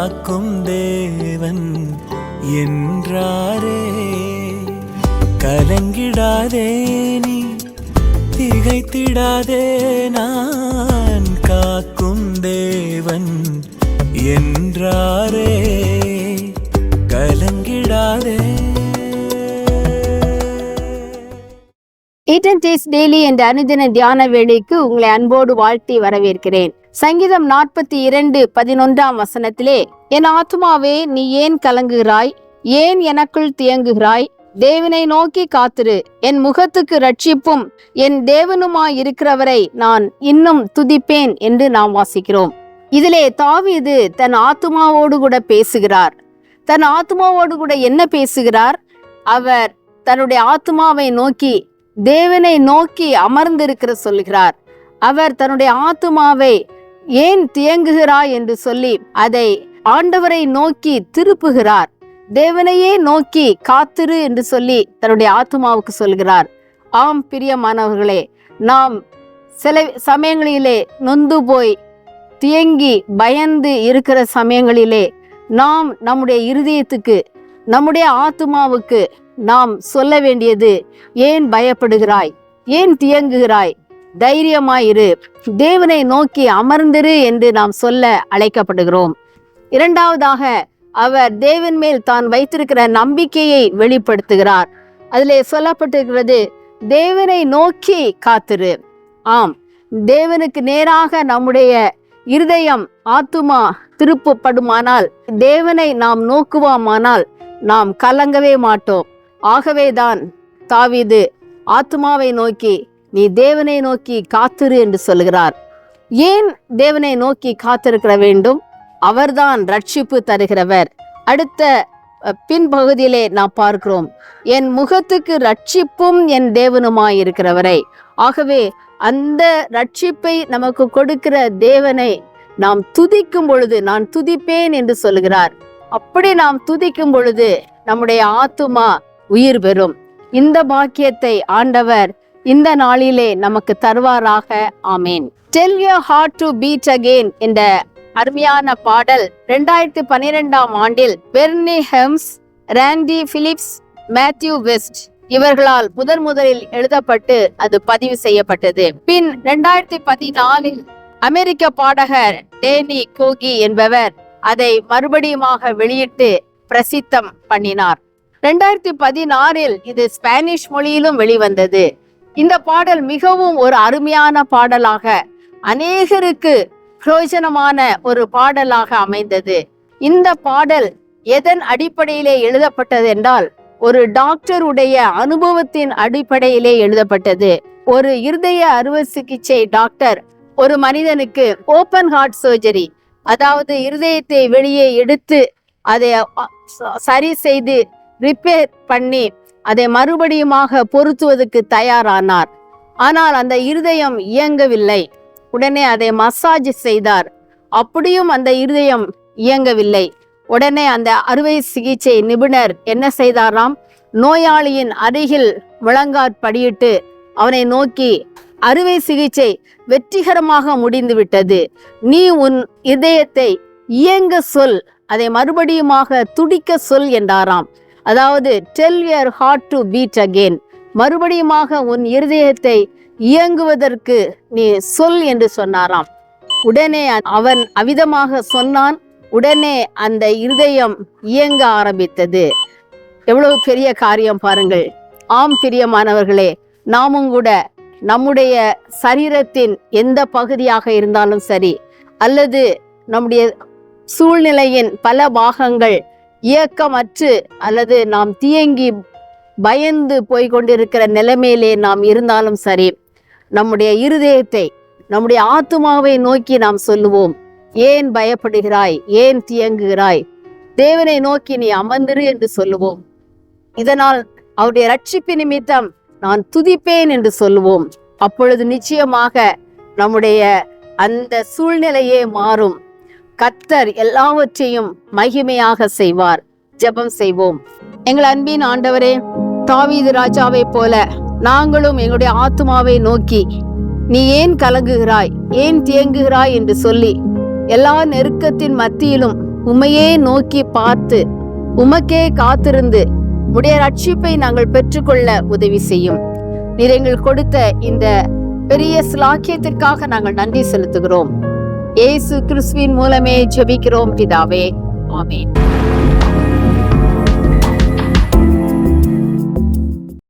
காக்கும் தேவன் என்றாரே. கலங்கிடாதே நீ திகைத்திடாதே நான் காக்கும் தேவன் என்றாரே. ஈட்டன் டேஸ் டெய்லி என்ற அனுதின தியான வேலைக்கு உங்களை அன்போடு வாழ்த்தி வரவேற்கிறேன். சங்கீதம் நாற்பத்தி இரண்டு பதினொன்றாம் வசனத்திலே என் ஆத்துமாவே நீ ஏன் கலங்குகிறாய்? ஏன் எனக்குள் தியங்குகிறாய்? தேவனை நோக்கி காத்திரு. என் முகத்துக்கு ரட்சிப்பும் என் தேவனுமாய் இருக்கிறவரை நான் இன்னும் துதிப்பேன் என்று நாம் வாசிக்கிறோம். இதிலே தாவீது தன் ஆத்துமாவோடு கூட பேசுகிறார். தன் ஆத்துமாவோடு கூட என்ன பேசுகிறார்? அவர் தன்னுடைய ஆத்துமாவை நோக்கி தேவனை நோக்கி அமர்ந்திருக்கிற சொல்கிறார். அவர் தன்னுடைய ஆத்துமாவை ஏன் தியங்குகிறாய் என்று சொல்லி அதை ஆண்டவரை நோக்கி திருப்புகிறார். தேவனையே நோக்கி காத்திரு என்று சொல்லி தன்னுடைய ஆத்துமாவுக்கு சொல்கிறார். ஆம் பிரியமானவர்களே நாம் சில சமயங்களிலே நொந்து போய் தியங்கி பயந்து இருக்கிற சமயங்களிலே நாம் நம்முடைய இருதயத்துக்கு நம்முடைய ஆத்துமாவுக்கு நாம் சொல்ல வேண்டியது ஏன் பயப்படுகிறாய்? ஏன் தியங்குகிறாய்? தைரியமாயிரு. தேவனை நோக்கி அமர்ந்திரு என்று நாம் சொல்ல அழைக்கப்படுகிறோம். இரண்டாவதாக அவர் தேவன் மேல் தான் வைத்திருக்கிற நம்பிக்கையை வெளிப்படுத்துகிறார். அதிலே சொல்லப்பட்டிருக்கிறது தேவனை நோக்கி காத்திரு. ஆம் தேவனுக்கு நேராக நம்முடைய இருதயம் ஆத்துமா திருப்பப்படுமானால் தேவனை நாம் நோக்குவோமானால் நாம் கலங்கவே மாட்டோம். ஆகவேதான் தாவீது ஆத்மாவை நோக்கி நீ தேவனை நோக்கி காத்திரு என்று சொல்கிறார் ஏன் தேவனை நோக்கி காத்திருக்கிற வேண்டும்? அவர்தான் ரட்சிப்பு தருகிறவர். அடுத்த பின்பகுதியிலே நாம் பார்க்கிறோம். என் முகத்துக்கு ரட்சிப்பும் என் தேவனுமாய் இருக்கிறவரை ஆகவே அந்த ரட்சிப்பை நமக்கு கொடுக்கிற தேவனை நாம் துதிக்கும் பொழுது நான் துதிப்பேன் என்று சொல்கிறார் அப்படி நாம் துதிக்கும் பொழுது நம்முடைய ஆத்துமா உயிர் பெறும். இந்த பாக்கியத்தை ஆண்டவர் இந்த நாளிலே நமக்கு தருவாராக. ஆமேன். Tell your heart to beat again என்ற அருமையான பாடல் ரெண்டாயிரத்தி பனிரெண்டாம் ஆண்டில் Bernie Herms Randy Phillips Matthew West இவர்களால் முதன் முதலில் எழுதப்பட்டு அது பதிவு செய்யப்பட்டது. பின் ரெண்டாயிரத்தி பதினாலில் அமெரிக்க பாடகர் டேனி கோகி என்பவர் அதை மறுபடியுமாக வெளியிட்டு பிரசித்தம் பண்ணினார். ரெண்டாயிரத்தி பதினாறில் இது ஸ்பானிஷ் மொழியிலும் வெளிவந்தது. இந்த பாடல் மிகவும் ஒரு அருமையான பாடலாக அநேகருக்கு பிரயோஜனமான ஒரு பாடலாக அமைந்தது. இந்த பாடல் எதன் அடிப்படையிலே எழுதப்பட்டது என்றால் ஒரு டாக்டருடைய அனுபவத்தின் அடிப்படையிலே எழுதப்பட்டது. ஒரு இருதய அறுவை சிகிச்சை டாக்டர் ஒரு மனிதனுக்கு ஓபன் ஹார்ட் சர்ஜரி அதாவது இருதயத்தை வெளியே எடுத்து அதை ச- சரி செய்து ரிப்பேர் பண்ணி அதை மறுபடியுமாக பொருத்துவதற்கு தயாரானார். ஆனால் அந்த இருதயம் இயங்கவில்லை. உடனே அதை மசாஜ் செய்தார். அப்படியும் அந்த இருதயம் இயங்கவில்லை. உடனே அந்த அறுவை சிகிச்சை நிபுணர் என்ன செய்தாராம்? நோயாளியின் அருகில் முழங்காற்படியிட்டு அவனை நோக்கி அறுவை சிகிச்சை வெற்றிகரமாக முடிந்து விட்டது நீ உன் இதயத்தை இயங்க சொல் அதை மறுபடியுமாக துடிக்க சொல் என்றாராம். அதாவது tell your heart to beat again மறுபடியுமாக உன் இருதயத்தை இயங்குவதற்கு நீ சொல் என்று சொன்னாராம். உடனே அவன் அவிதமாக சொன்னான். உடனே அந்த இருதயம் இயங்க ஆரம்பித்தது. எவ்வளவு பெரிய காரியம் பாருங்கள். ஆம் பிரியமானவர்களே நாமும் கூட நம்முடைய சரீரத்தின் எந்த பகுதியாக இருந்தாலும் சரி அல்லது நம்முடைய சூழ்நிலையின் பல பாகங்கள் இயக்கமற்று அல்லது நாம் தியங்கி பயந்து போய் கொண்டிருக்கிற நிலைமையிலே நாம் இருந்தாலும் சரி நம்முடைய இருதயத்தை நம்முடைய ஆத்துமாவை நோக்கி நாம் சொல்லுவோம் ஏன் பயப்படுகிறாய்? ஏன் தியங்குகிறாய்? தேவனை நோக்கி நீ அமர்ந்திரு என்று சொல்லுவோம். இதனால் அவருடைய ரட்சிப்பு நிமித்தம் நான் துதிப்பேன் என்று சொல்லுவோம். அப்பொழுது நிச்சயமாக நம்முடைய அந்த சூழ்நிலையே மாறும். கத்தர் எல்லாவற்றையும் மகிமையாக செய்வார். ஜெபம் செய்வோம். எங்கள் அன்பின் ஆண்டவரே தாவீது ராஜாவை போல நாங்களும் எங்களுடைய ஆத்மாவை நோக்கி நீ ஏன் கலங்குகிறாய்? ஏன் தியங்குகிறாய் என்று சொல்லி எல்லா நெருக்கத்தின் மத்தியிலும் உமையே நோக்கி பார்த்து உமக்கே காத்திருந்து உடைய ரட்சிப்பை நாங்கள் பெற்றுக்கொள்ள உதவி செய்யும். நீர் எங்கள் கொடுத்த இந்த பெரிய சிலாக்கியத்திற்காக நாங்கள் நன்றி செலுத்துகிறோம். இயேசு கிறிஸ்துவின் மூலமே ஜெபிக்கிறோம் பிதாவே. ஆமென்.